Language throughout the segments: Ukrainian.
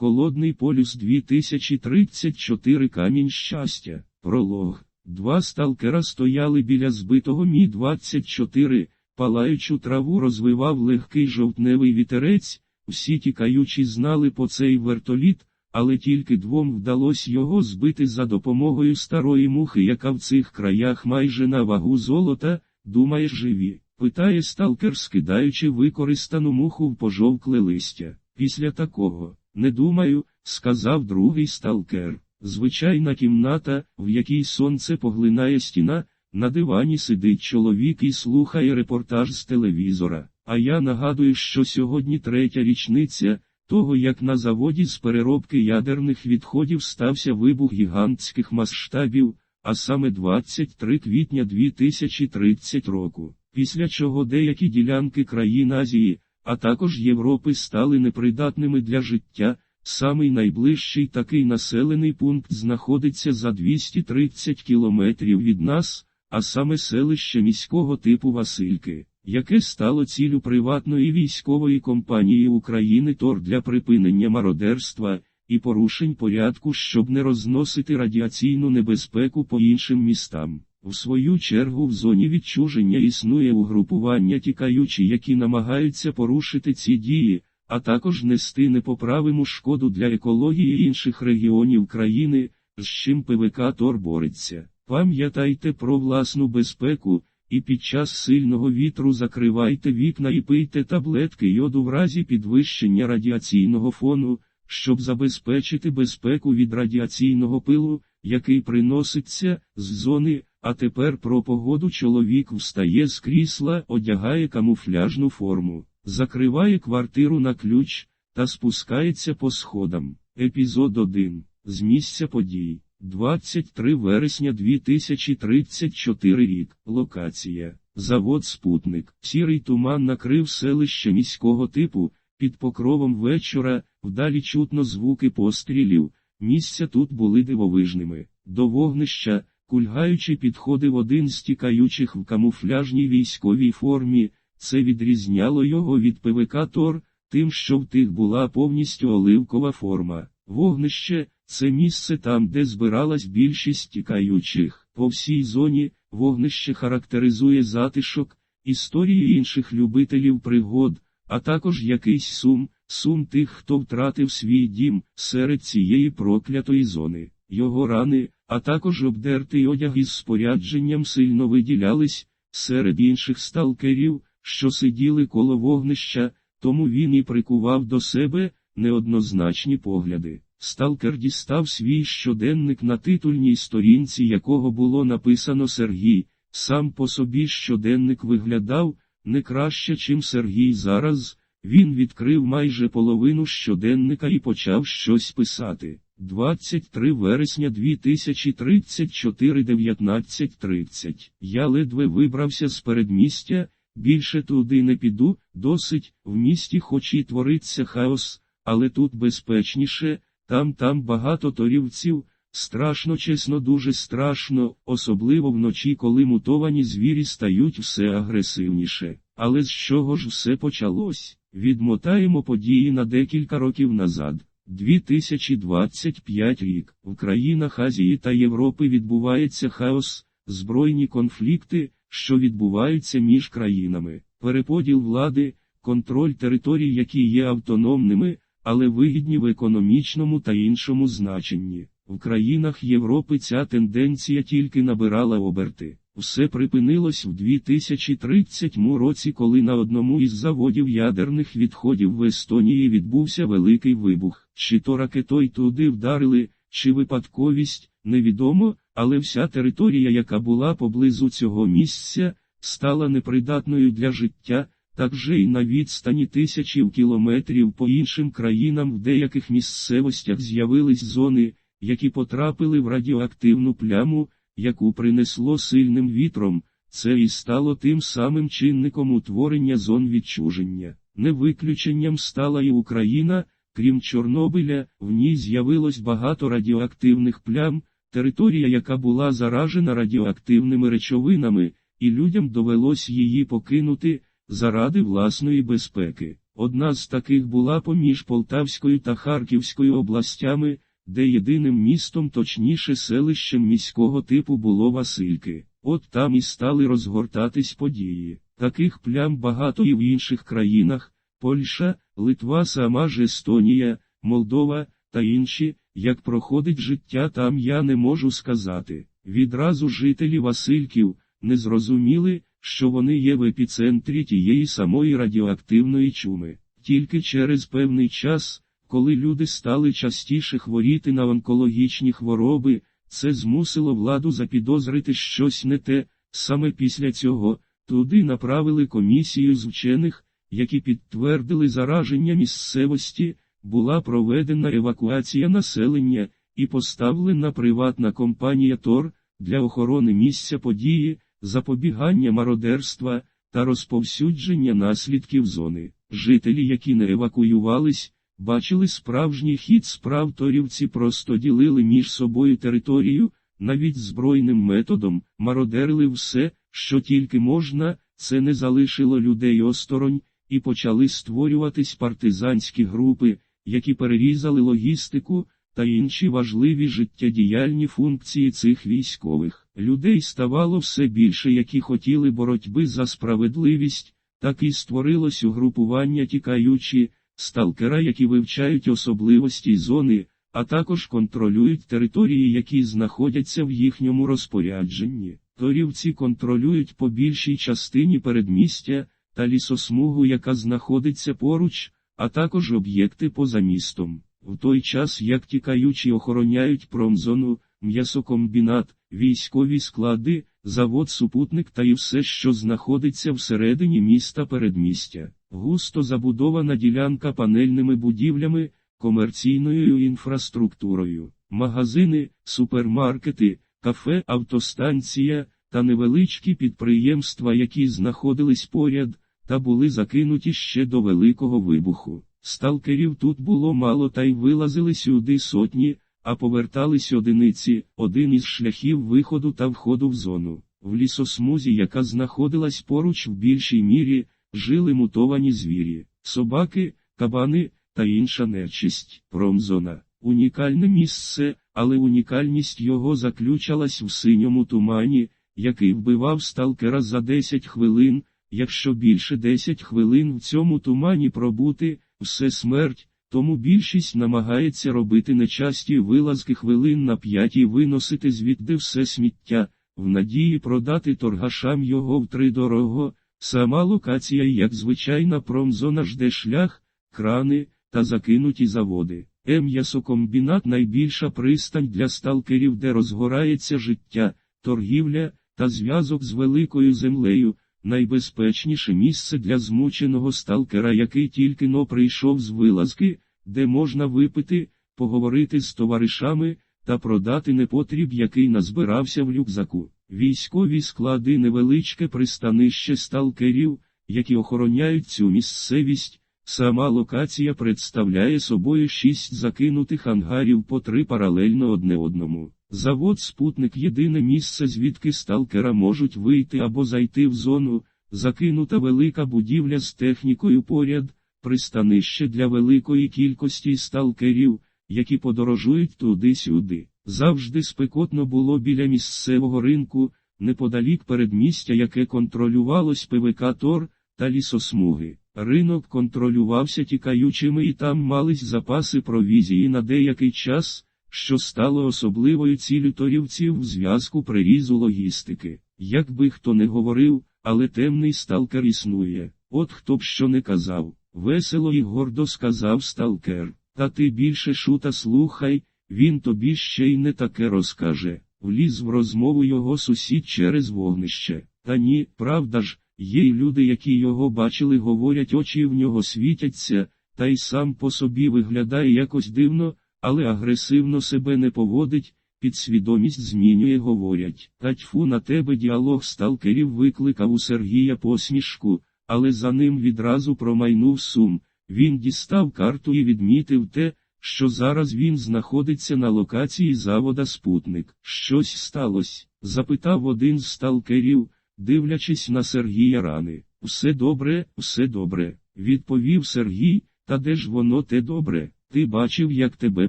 Холодний полюс 2034 Камінь щастя. Пролог. Два сталкера стояли біля збитого Мі-24, палаючу траву розвивав легкий жовтневий вітерець, всі тікаючі знали по цей вертоліт, але тільки двом вдалося його збити за допомогою старої мухи, яка в цих краях майже на вагу золота, думаєш живі, питає сталкер, скидаючи використану муху в пожовкле листя. Після такого, не думаю, сказав другий сталкер. Звичайна кімната, в якій сонце поглинає стіна, на дивані сидить чоловік і слухає репортаж з телевізора. А я нагадую, що сьогодні третя річниця того, як на заводі з переробки ядерних відходів стався вибух гігантських масштабів, а саме 23 квітня 2030 року, після чого деякі ділянки країн Азії, а також Європи стали непридатними для життя. Самий найближчий такий населений пункт знаходиться за 230 кілометрів від нас, а саме селище міського типу Васильки, яке стало цілю приватної військової компанії України ТОР для припинення мародерства і порушень порядку, щоб не розносити радіаційну небезпеку по іншим містам. В свою чергу в зоні відчуження існує угрупування тікаючі, які намагаються порушити ці дії а також нести непоправиму шкоду для екології інших регіонів країни, з чим ПВК Тор бореться. Пам'ятайте про власну безпеку, і під час сильного вітру закривайте вікна і пийте таблетки йоду в разі підвищення радіаційного фону, щоб забезпечити безпеку від радіаційного пилу, який приноситься з зони. А тепер про погоду чоловік встає з крісла, одягає камуфляжну форму закриває квартиру на ключ та спускається по сходам. Епізод 1. З місця подій. 23 вересня 2034 рік. Локація. Завод Спутник. Сірий туман накрив селище міського типу. Під покровом вечора, вдалі чутно звуки пострілів. Місця тут були дивовижними. До вогнища, кульгаючи, підходив один з тікаючих в камуфляжній військовій формі. Це відрізняло його від ПВК Тор, тим, що в тих була повністю оливкова форма. Вогнище це місце там, де збиралась більшість тікаючих. По всій зоні вогнище характеризує затишок, історії інших любителів пригод, а також якийсь сум, сум тих, хто втратив свій дім серед цієї проклятої зони. Його рани, а також обдертий одяг із спорядженням сильно виділялись серед інших сталкерів що сиділи коло вогнища, тому він і прикував до себе неоднозначні погляди. Сталкер дістав свій щоденник на титульній сторінці, якого було написано Сергій. Сам по собі щоденник виглядав не краще, чим Сергій зараз. Він відкрив майже половину щоденника і почав щось писати. 23 вересня 2034 19.30 Я ледве вибрався з передмістя. Більше туди не піду, досить, в місті хоч і твориться хаос, але тут безпечніше, там там багато торівців, страшно, чесно, дуже страшно, особливо вночі, коли мутовані звірі стають все агресивніше. Але з чого ж все почалось? Відмотаємо події на декілька років назад. 2025 рік в країнах Азії та Європи відбувається хаос, збройні конфлікти що відбуваються між країнами, переподіл влади, контроль територій, які є автономними, але вигідні в економічному та іншому значенні. В країнах Європи ця тенденція тільки набирала оберти. Все припинилось в 2030 році, коли на одному із заводів ядерних відходів в Естонії відбувся великий вибух. Чи то ракетой туди вдарили, чи випадковість, невідомо, але вся територія, яка була поблизу цього місця, стала непридатною для життя, так же і на відстані тисячів кілометрів по іншим країнам в деяких місцевостях з'явились зони, які потрапили в радіоактивну пляму, яку принесло сильним вітром, це і стало тим самим чинником утворення зон відчуження. Не виключенням стала і Україна, крім Чорнобиля, в ній з'явилось багато радіоактивних плям. Територія, яка була заражена радіоактивними речовинами, і людям довелось її покинути заради власної безпеки. Одна з таких була поміж Полтавською та Харківською областями, де єдиним містом, точніше селищем міського типу було Васильки. От там і стали розгортатись події. Таких плям багато і в інших країнах Польща, Литва, сама ж Естонія, Молдова та інші, як проходить життя там я не можу сказати. Відразу жителі Васильків не зрозуміли, що вони є в епіцентрі тієї самої радіоактивної чуми. Тільки через певний час, коли люди стали частіше хворіти на онкологічні хвороби, це змусило владу запідозрити щось не те, саме після цього туди направили комісію з вчених, які підтвердили зараження місцевості, була проведена евакуація населення і поставлена приватна компанія ТОР для охорони місця події, запобігання мародерства та розповсюдження наслідків зони. Жителі, які не евакуювались, бачили справжній хід справ торівці просто ділили між собою територію, навіть збройним методом, мародерили все, що тільки можна, це не залишило людей осторонь, і почали створюватись партизанські групи, які перерізали логістику та інші важливі життєдіяльні функції цих військових. Людей ставало все більше, які хотіли боротьби за справедливість, так і створилось угрупування тікаючі, сталкера, які вивчають особливості зони, а також контролюють території, які знаходяться в їхньому розпорядженні. Торівці контролюють по більшій частині передмістя та лісосмугу, яка знаходиться поруч, а також об'єкти поза містом. В той час як тікаючі охороняють промзону, м'ясокомбінат, військові склади, завод супутник та і все, що знаходиться всередині міста передмістя, густо забудована ділянка панельними будівлями, комерційною інфраструктурою, магазини, супермаркети, кафе, автостанція та невеличкі підприємства, які знаходились поряд, та були закинуті ще до Великого вибуху. Сталкерів тут було мало та й вилазили сюди сотні, а повертались одиниці, один із шляхів виходу та входу в зону. В лісосмузі, яка знаходилась поруч в більшій мірі, жили мутовані звірі, собаки, кабани та інша нечисть. Промзона унікальне місце, але унікальність його заключалась в синьому тумані, який вбивав сталкера за 10 хвилин, якщо більше 10 хвилин в цьому тумані пробути, все смерть, тому більшість намагається робити нечасті вилазки хвилин на п'ять і виносити звідти все сміття, в надії продати торгашам його втридорого. Сама локація, як звичайна промзона жде шлях, крани та закинуті заводи. Ем'ясокомбінат найбільша пристань для сталкерів, де розгорається життя, торгівля та зв'язок з великою землею, найбезпечніше місце для змученого сталкера, який тільки но прийшов з вилазки, де можна випити, поговорити з товаришами та продати непотріб, який назбирався в рюкзаку. Військові склади невеличке пристанище сталкерів, які охороняють цю місцевість. Сама локація представляє собою шість закинутих ангарів по три паралельно одне одному. Завод спутник єдине місце, звідки сталкера можуть вийти або зайти в зону, закинута велика будівля з технікою поряд, пристанище для великої кількості сталкерів, які подорожують туди-сюди. Завжди спекотно було біля місцевого ринку, неподалік передмістя, яке контролювалось ПВК Тор та лісосмуги. Ринок контролювався тікаючими і там мались запаси провізії на деякий час, що стало особливою цілю торівців в зв'язку прирізу логістики. Як би хто не говорив, але темний сталкер існує. От хто б що не казав, весело і гордо сказав сталкер. Та ти більше шута слухай, він тобі ще й не таке розкаже. Вліз в розмову його сусід через вогнище. Та ні, правда ж, є й люди, які його бачили, говорять, очі в нього світяться, та й сам по собі виглядає якось дивно, але агресивно себе не поводить, підсвідомість змінює, говорять. Та тьфу на тебе діалог сталкерів викликав у Сергія посмішку, але за ним відразу промайнув сум. Він дістав карту і відмітив те, що зараз він знаходиться на локації завода Спутник. Щось сталося? запитав один з сталкерів, дивлячись на Сергія рани. Все добре, все добре. Відповів Сергій, та де ж воно те добре, ти бачив, як тебе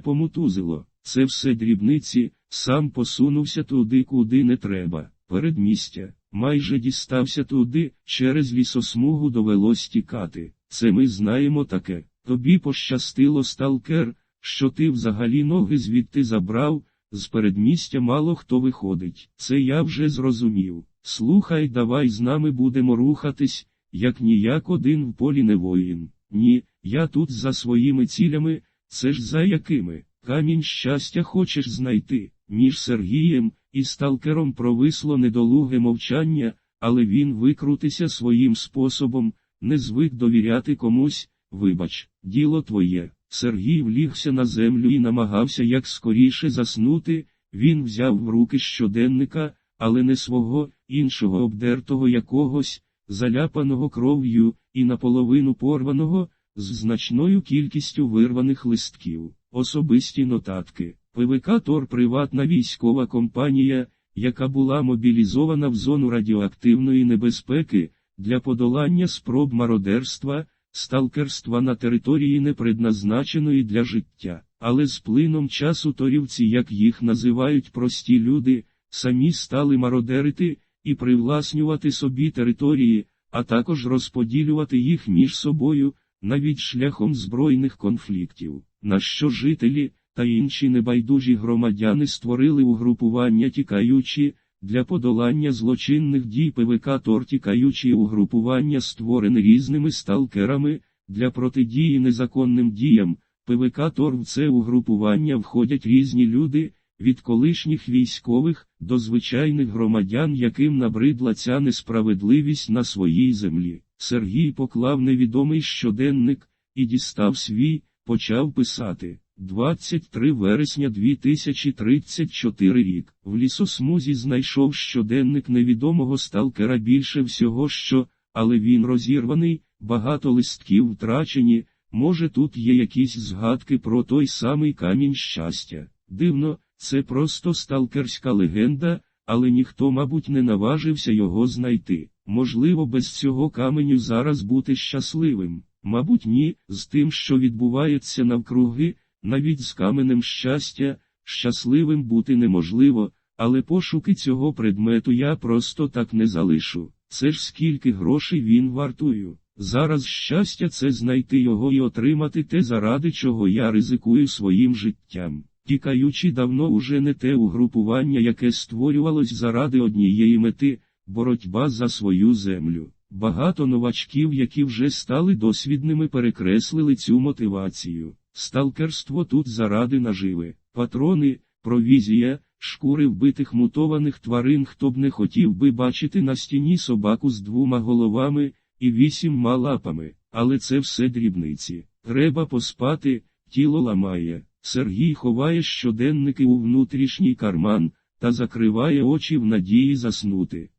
помутузило. Це все дрібниці, сам посунувся туди, куди не треба. Передмістя, майже дістався туди, через лісосмугу довелось тікати. Це ми знаємо таке. Тобі пощастило, сталкер, що ти взагалі ноги звідти забрав, з передмістя мало хто виходить. Це я вже зрозумів. Слухай, давай з нами будемо рухатись, як ніяк один в полі не воїн. Ні, я тут за своїми цілями, це ж за якими. Камінь щастя хочеш знайти. Між Сергієм і сталкером провисло недолуге мовчання, але він викрутися своїм способом, не звик довіряти комусь, вибач, діло твоє. Сергій влігся на землю і намагався як скоріше заснути, він взяв в руки щоденника, але не свого, іншого обдертого якогось, заляпаного кров'ю, і наполовину порваного, з значною кількістю вирваних листків, особисті нотатки. ПВК Тор приватна військова компанія, яка була мобілізована в зону радіоактивної небезпеки для подолання спроб мародерства, сталкерства на території не предназначеної для життя, але з плином часу торівці, як їх називають прості люди, самі стали мародерити і привласнювати собі території, а також розподілювати їх між собою, навіть шляхом збройних конфліктів, на що жителі та інші небайдужі громадяни створили угрупування тікаючі, для подолання злочинних дій ПВК Тор тікаючі угрупування створене різними сталкерами, для протидії незаконним діям, ПВК Тор в це угрупування входять різні люди, від колишніх військових до звичайних громадян, яким набридла ця несправедливість на своїй землі. Сергій поклав невідомий щоденник і дістав свій, почав писати. 23 вересня 2034 рік. В лісосмузі знайшов щоденник невідомого сталкера більше всього що, але він розірваний, багато листків втрачені, може тут є якісь згадки про той самий камінь щастя. Дивно, це просто сталкерська легенда, але ніхто, мабуть, не наважився його знайти. Можливо, без цього каменю зараз бути щасливим. Мабуть, ні, з тим, що відбувається навкруги, навіть з каменем щастя, щасливим бути неможливо, але пошуки цього предмету я просто так не залишу. Це ж скільки грошей він вартую. Зараз щастя це знайти його і отримати те, заради чого я ризикую своїм життям. Тікаючи давно уже не те угрупування, яке створювалось заради однієї мети боротьба за свою землю. Багато новачків, які вже стали досвідними, перекреслили цю мотивацію. Сталкерство тут заради наживи, патрони, провізія, шкури вбитих мутованих тварин, хто б не хотів би бачити на стіні собаку з двома головами і вісімма лапами, але це все дрібниці. Треба поспати, тіло ламає. Сергій ховає щоденники у внутрішній карман та закриває очі в надії заснути.